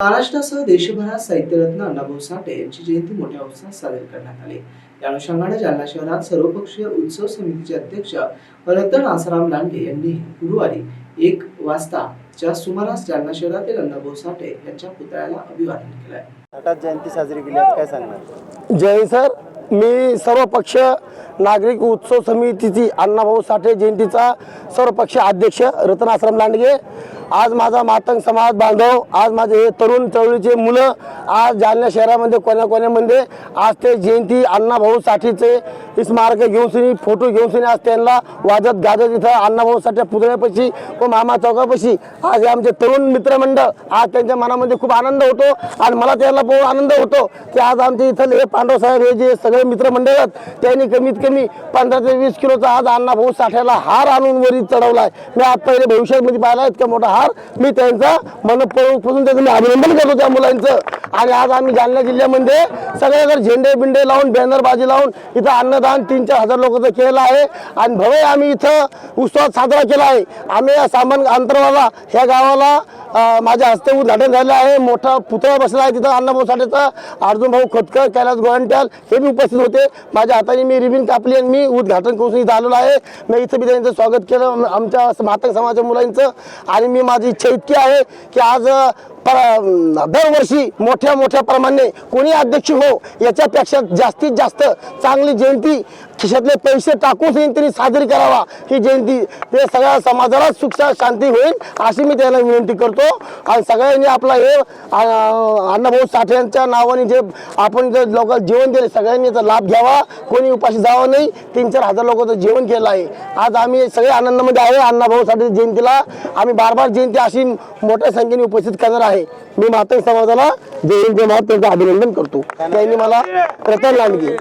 महाराष्ट्रासह देशभरात साहित्यरत्न अण्णाभाऊ साठे यांची जयंती मोठ्या उत्साहात साजरी करण्यात आली. या अनुषंगाने जालना शहरात सर्वपक्षीय उत्सव समितीचे अध्यक्ष रतन आसाराम लांडे यांनी गुरुवारी एक वाजताच्या सुमारास जालना शहरातील अण्णाभाऊ साठे यांच्या पुतळ्याला अभिवादन केलंय हठात जयंती साजरी केली आज काय सांगणार? जय सर मी सर्व पक्ष नागरिक उत्सव समितीची अण्णाभाऊ साठे जयंतीचा सर्वपक्षीय अध्यक्ष रतन आश्रम लांडगे आज माझा मातंग समाज बांधव आज माझे हे तरुण चळवळीचे मुलं आज जालना शहरामध्ये कोण्या कोण्यामध्ये आज ते जयंती अण्णाभाऊ साठेचे स्मारक घेऊन सुनी फोटो घेऊन सुनी आज त्यांना वाजत गाजत इथं अण्णाभाऊ साठे पुतळ्यापाशी व मामा चौकापाशी. आज हे आमचे तरुण मित्रमंडळ आज त्यांच्या मनामध्ये खूप आनंद होतो आणि मला त्याला बहुत आनंद होतो की आज आमचे इथले हे पांडव साहेब हे जे सगळे मित्रमंडळ आहेत त्यांनी कमीत कमी पंधरा ते वीस किलोचा आज अण्णाभाऊ साठ्याला हार आणून वरी चढवलाय. मी आज पहिले भविष्यामध्ये पाहिला इतका मोठा हार. मी त्यांचा मनपूर्वकपासून त्याचं मी अभिनंदन करतो त्या मुलांचं. आणि आज आम्ही जालना जिल्ह्यामध्ये सगळ्याकडे झेंडे बिंडे लावून बॅनरबाजी लावून इथं अन्नदान तीन चार हजार लोकांचं केलं आहे. आणि भव्य आम्ही इथं उत्सवात साजरा केला आहे. आम्ही या सामान अंतरवाला ह्या गावाला माझ्या हस्ते उद्घाटन झालं आहे. मोठा पुतळा बसला आहे तिथं अण्णाभाऊ साठेचा अर्जुन भाऊ खोतकर कैलास गोयंट्याल हे बी उपस्थित होते. माझ्या हाताने मी रिबिन कापली आणि मी उद्घाटन करून इथं आलेलो आहे. मी इथं बी त्यांचं स्वागत केलं. आमच्या मातंग समाजाच्या मुलांचं. आणि मी माझी इच्छा इतकी आहे की आज दरवर्षी मोठ्या मोठ्या प्रमाणे कोणी अध्यक्ष हो याच्यापेक्षा जास्तीत जास्त चांगली जयंती खिशातले पैसे टाकून सनी तरी साजरी करावा ही जयंती. ते सगळ्या समाजाला सुख शांती होईल अशी मी त्याला विनंती करतो. आणि सगळ्यांनी आपला हे अण्णाभाऊ साठे यांच्या नावाने जे आपण जे लोक जेवण दिले सगळ्यांनी याचा लाभ घ्यावा. कोणी उपाशी जावं नाही तीन चार हजार लोकांचं जेवण केलं आहे. आज आम्ही सगळे आनंदामध्ये आहे अण्णाभाऊ साठे जयंतीला. आम्ही बार बार जयंती अशी मोठ्या संख्येने उपस्थित करणार आहे. मी मातंग समाजाला जयंती महाराज त्यांचं अभिनंदन करतो. त्यांनी मला रतन लांडगे.